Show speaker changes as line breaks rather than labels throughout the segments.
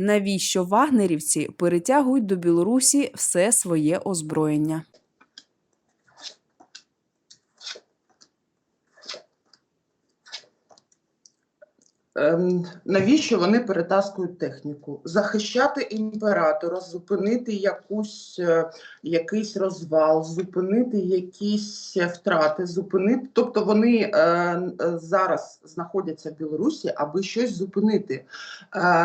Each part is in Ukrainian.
навіщо вагнерівці перетягують до Білорусі все своє озброєння.
Навіщо вони перетаскують техніку? Захищати імператора, зупинити якусь, е, якийсь розвал, зупинити якісь е, втрати, зупинити. Тобто вони е, зараз знаходяться в Білорусі, аби щось зупинити.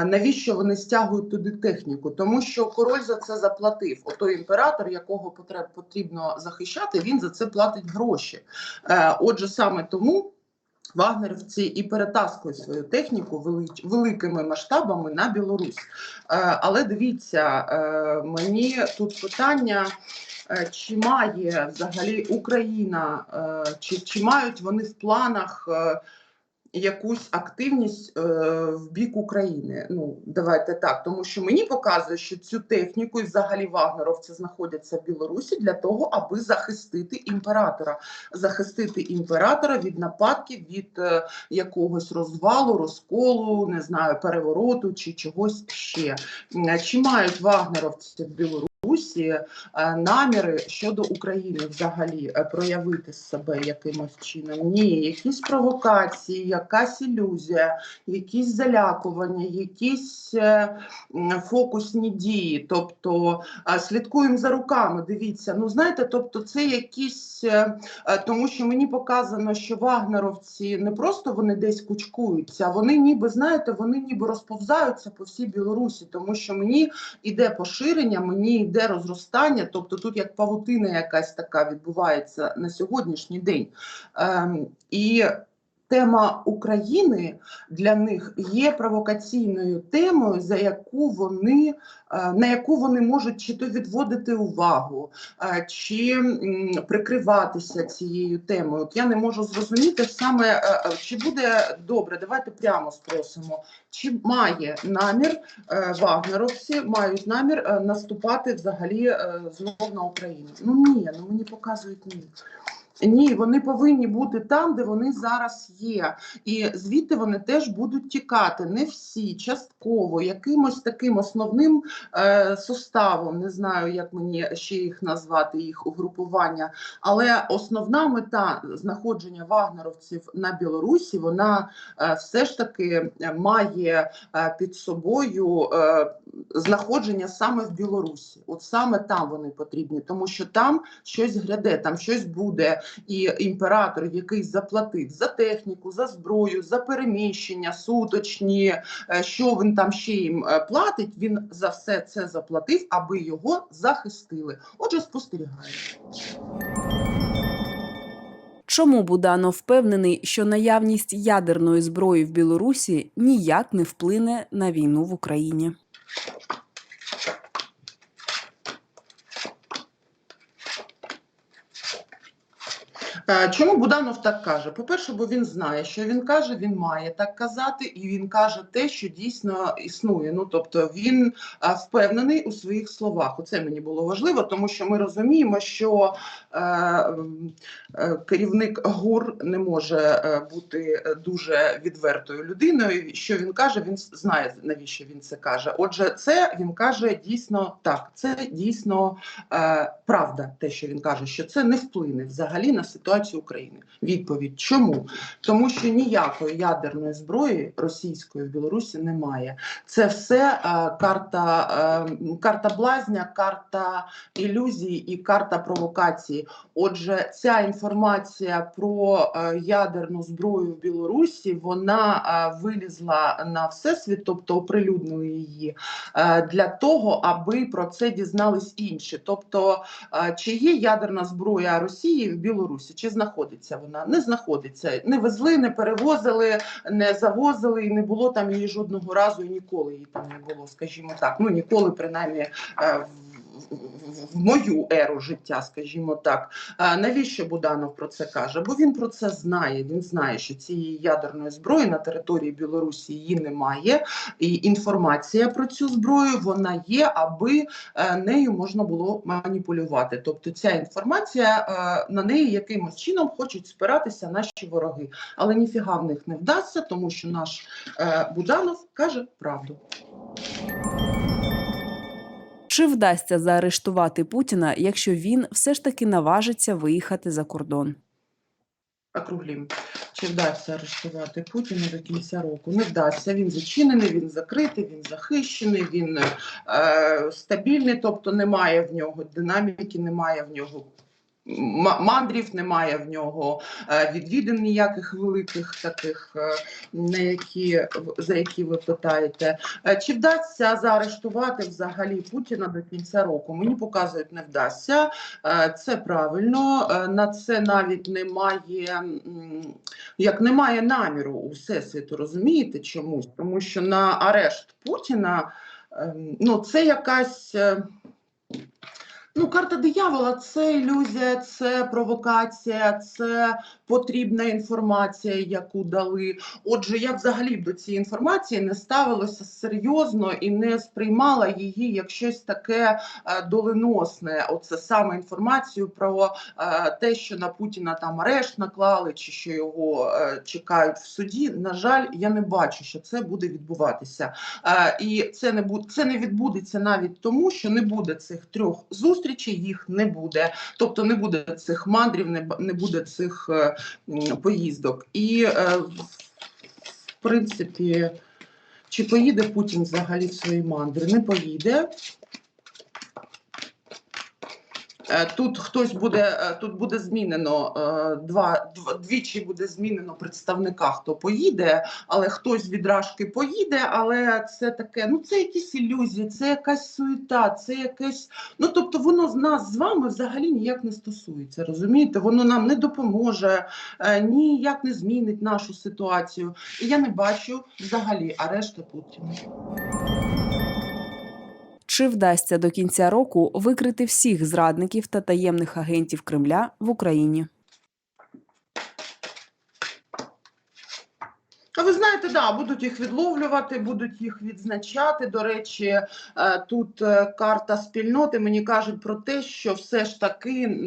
Навіщо вони стягують туди техніку? Тому що король за це заплатив. Ото імператор, якого потрібно захищати, він за це платить гроші. Отже, саме тому. Вагнерівці і перетаскують свою техніку великими масштабами на Білорусь. Е, Але дивіться, е, мені тут питання. е, Чи має взагалі Україна, чи, чи мають вони в планах якусь активність е, в бік України? Ну, давайте так, тому що мені показує, що цю техніку і взагалі вагнеровці знаходяться в Білорусі для того, аби захистити імператора захистити імператора від нападків, від е, якогось розвалу, розколу, не знаю, перевороту чи чогось ще. Чи мають вагнеровці в Білорусі е, наміри щодо України взагалі е, проявити себе якимось чином? Ні, якісь провокації, якась ілюзія, якісь залякування, якісь е, фокусні дії. Тобто слідкуємо за руками. Дивіться, ну знаєте, тобто це якісь. тому що мені показано, що вагнеровці не просто вони десь кучкуються, вони ніби знаєте, вони ніби розповзаються по всій Білорусі, тому що мені йде поширення, мені йде розростання. Тобто тут як павутина якась така відбувається на сьогоднішній день. Ем, і Тема України для них є провокаційною темою, за яку вони е, на яку вони можуть чи то відводити увагу, е, чи прикриватися цією темою. От я не можу зрозуміти саме, е, чи буде добре, давайте прямо спросимо, чи має намір вагнеровці, мають намір наступати взагалі знов на Україну? Ну ні, ну мені показують ні. Ні, вони повинні бути там, де вони зараз є, і звідти вони теж будуть тікати. Не всі частково, якимось таким основним е, составом, не знаю, як мені ще їх назвати, їх угрупування. Але основна мета знаходження вагнеровців на Білорусі, вона е, все ж таки е, має е, під собою е, знаходження саме в Білорусі. От саме там вони потрібні, тому що там щось гряде, там щось буде. І імператор, який заплатив за техніку, за зброю, за переміщення, суточні, е, що він там ще їм е, платить, він за все це заплатив, аби його захистили. Отже, спостерігаємо.
Чому Буданов впевнений, що наявність ядерної зброї в Білорусі ніяк не вплине на війну в Україні?
Чому Буданов так каже? По-перше, бо він знає, що він каже, він має так казати, і він каже те, що дійсно існує. Ну тобто він е, впевнений у своїх словах. Оце мені було важливо, тому що ми розуміємо, що е, е, керівник ГУР не може е, бути дуже відвертою людиною. Що він каже, він знає навіщо він це каже. Отже, це він каже дійсно так. Це дійсно е, правда, те, що він каже, що це не вплине взагалі на ситуацію України. Відповідь чому? Тому що ніякої ядерної зброї російської в Білорусі немає. Це все е, карта, е, карта блазня, карта ілюзій і карта провокації. Отже, ця інформація про е, ядерну зброю в Білорусі вона вилізла на всесвіт, тобто оприлюднили її для того, аби про це дізнались інші. Тобто, чи є ядерна зброя Росії в Білорусі, чи знаходиться вона? Не знаходиться. Не везли, не перевозили, не завозили, і не було там її жодного разу, і ніколи її там не було, скажімо так. Ну ніколи, принаймні. е, в- в- мою еру життя, скажімо так, навіщо Буданов про це каже? Бо він про це знає. Він знає, що цієї ядерної зброї на території Білорусі її немає, і інформація про цю зброю вона є, аби е, нею можна було маніпулювати. Тобто, ця інформація е, на неї якимось чином хочуть спиратися наші вороги, але ніфіга в них не вдасться, тому що наш е, Буданов каже правду.
Чи вдасться заарештувати Путіна, якщо він все ж таки наважиться виїхати за кордон?
округлім. Чи вдасться арештувати Путіна до кінця року? Не вдасться. Він зачинений, він закритий, він захищений, він е, стабільний, тобто немає в нього динаміки, немає в нього. Ма- Мандрів немає в нього е, відвідин ніяких великих таких, е, на які за які ви питаєте. Е, Чи вдасться заарештувати взагалі Путіна до кінця року? Мені показують, не вдасться. Це правильно. На це навіть немає як немає наміру у всесвіту, розумієте чомусь? Тому що на арешт Путіна ем, ну це якась. Ну, карта диявола це ілюзія, це провокація, це потрібна інформація, яку дали. Отже, я взагалі до цієї інформації не ставилася серйозно і не сприймала її як щось таке е, доленосне. Оце саме інформацію про е, те, що на Путіна там арешт наклали, чи що його е, чекають в суді. На жаль, я не бачу, що це буде відбуватися. І це не буде це не відбудеться навіть тому, що не буде цих трьох зустрічей, їх не буде. Тобто не буде цих мандрів, не, буде цих поїздок. І е, в принципі, чи поїде Путін взагалі в свої мандри? Не поїде. Е, Тут хтось буде, е, тут буде змінено е, два, дв- двічі буде змінено представника, хто поїде, але хтось відражки поїде, але це таке, ну це якісь ілюзії, це якась суєта, це якесь. Ну тобто воно з нас з вами взагалі ніяк не стосується. Розумієте, воно нам не допоможе, ніяк не змінить нашу ситуацію. І я не бачу взагалі арешту Путіна.
Чи вдасться до кінця року викрити всіх зрадників та таємних агентів Кремля в Україні?
А ви знаєте, да, будуть їх відловлювати, будуть їх відзначати. До речі, е, тут е, карта спільноти мені кажуть про те, що все ж таки,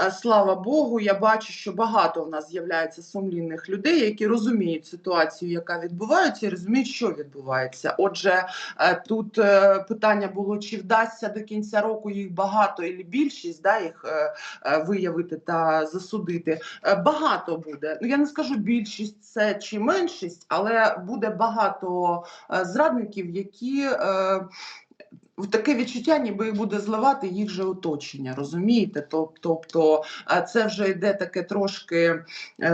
е, слава Богу, я бачу, що багато в нас з'являється сумлінних людей, які розуміють ситуацію, яка відбувається, і розуміють, що відбувається. Отже, тут питання було, чи вдасться до кінця року їх багато і більшість, да, їх виявити та засудити. Багато буде. Ну я не скажу більшість це чи меншість, але буде багато е, зрадників, які. Е, таке відчуття, ніби буде зливати їх же оточення, розумієте? Тобто е, це вже йде таке трошки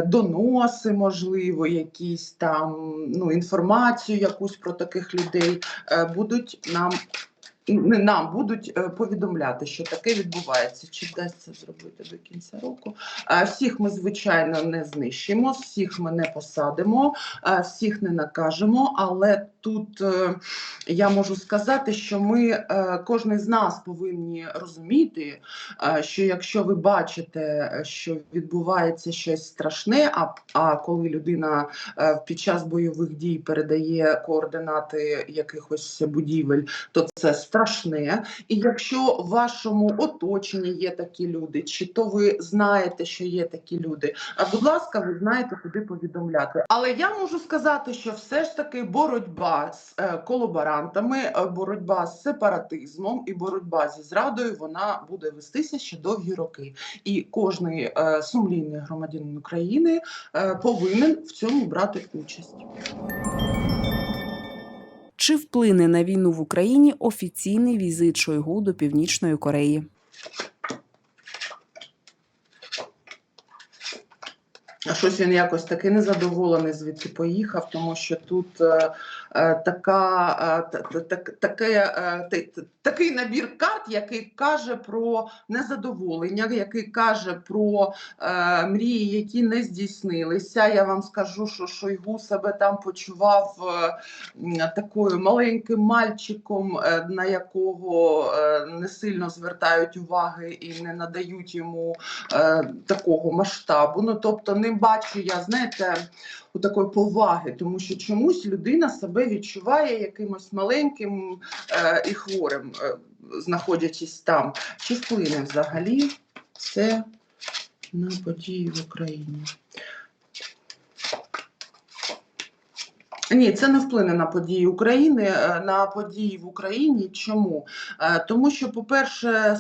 доноси, можливо, якісь там ну, інформацію якусь про таких людей будуть нам. Нам будуть е, повідомляти, що таке відбувається. Чи вдасться зробити до кінця року? Е, Всіх ми, звичайно, не знищимо, всіх ми не посадимо, е, всіх не накажемо. Але тут я можу сказати, що ми, кожен з нас повинні розуміти, що якщо ви бачите, що відбувається щось страшне, а, а коли людина під час бойових дій передає координати якихось будівель, то це страшне. І якщо в вашому оточенні є такі люди, чи то ви знаєте, що є такі люди, а будь ласка, ви знаєте, куди повідомляти. Але я можу сказати, що все ж таки боротьба з е, колаборантами, е, боротьба з сепаратизмом і боротьба зі зрадою вона буде вестися ще довгі роки. І кожний е, сумлінний громадянин України повинен в цьому брати участь.
Чи вплине на війну в Україні офіційний візит Шойгу до Північної Кореї?
А щось він якось таки незадоволений звідти поїхав, тому що тут така, такий набір карт, який каже про незадоволення, який каже про е, мрії, які не здійснилися. Я вам скажу, що Шойгу себе там почував е, такою маленьким мальчиком, е, на якого не сильно звертають уваги і не надають йому такого масштабу. Ну тобто не бачу я, знаєте, у такої поваги, тому що чомусь людина себе відчуває якимось маленьким е, і хворим, е, знаходячись там. Чи вплине взагалі це на події в Україні? Ні, це не вплине на події України, е, на події в Україні. Чому? Е, Тому що, по-перше,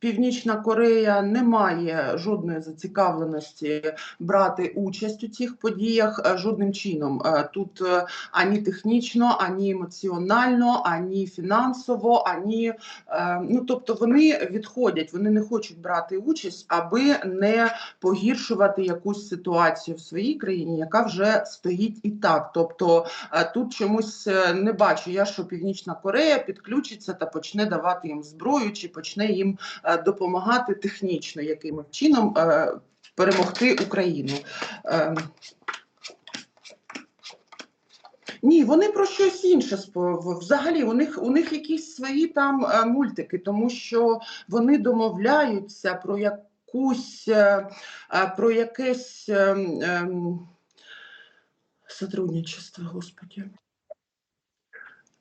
Північна Корея не має жодної зацікавленості брати участь у цих подіях е, жодним чином. Е, Тут е, ані технічно, ані емоціонально, ані фінансово, ані ну тобто вони відходять, вони не хочуть брати участь, аби не погіршувати якусь ситуацію в своїй країні, яка вже стоїть і так. Тобто тут чомусь не бачу я, що Північна Корея підключиться та почне давати їм зброю, чи почне їм допомагати технічно яким чином е, перемогти Україну. Е, ні, вони про щось інше взагалі. У них у них якісь свої там е, мультики, тому що вони домовляються про якусь е, е, про якесь е, е, сотрудничество, господі.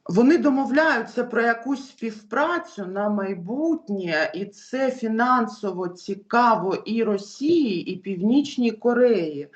Вони домовляються про якусь співпрацю на майбутнє, і це фінансово цікаво і Росії, і Північній Кореї.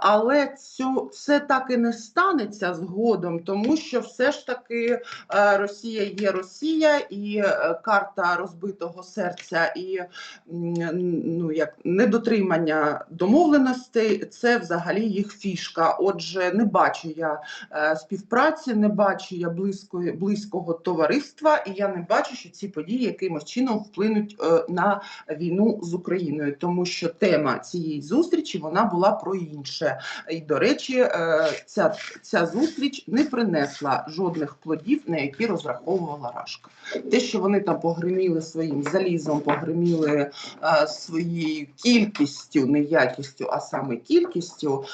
Але цю, це так і не станеться згодом, тому що все ж таки е, Росія є Росія, і е, карта розбитого серця, і ну, як недотримання домовленостей це взагалі їх фішка. Отже, не бачу я е, співпраці, не бачу я близької, близького товариства, і я не бачу, що ці події якимось чином вплинуть е, на війну з Україною, тому що тема цієї зустрічі вона була про інше. І до речі, е, ця, ця зустріч не принесла жодних плодів, на які розраховувала Рашка. Те, що вони там погриміли своїм залізом, погриміли е, своєю кількістю, не якістю, а саме кількістю,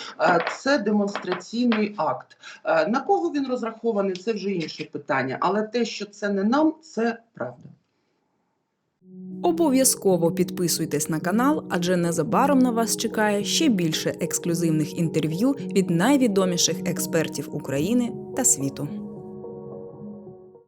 це демонстраційний акт. На кого він розрахований, це вже інше питання. Але те, що це не нам, це правда.
Обов'язково підписуйтесь на канал, адже незабаром на вас чекає ще більше ексклюзивних інтерв'ю від найвідоміших експертів України та світу.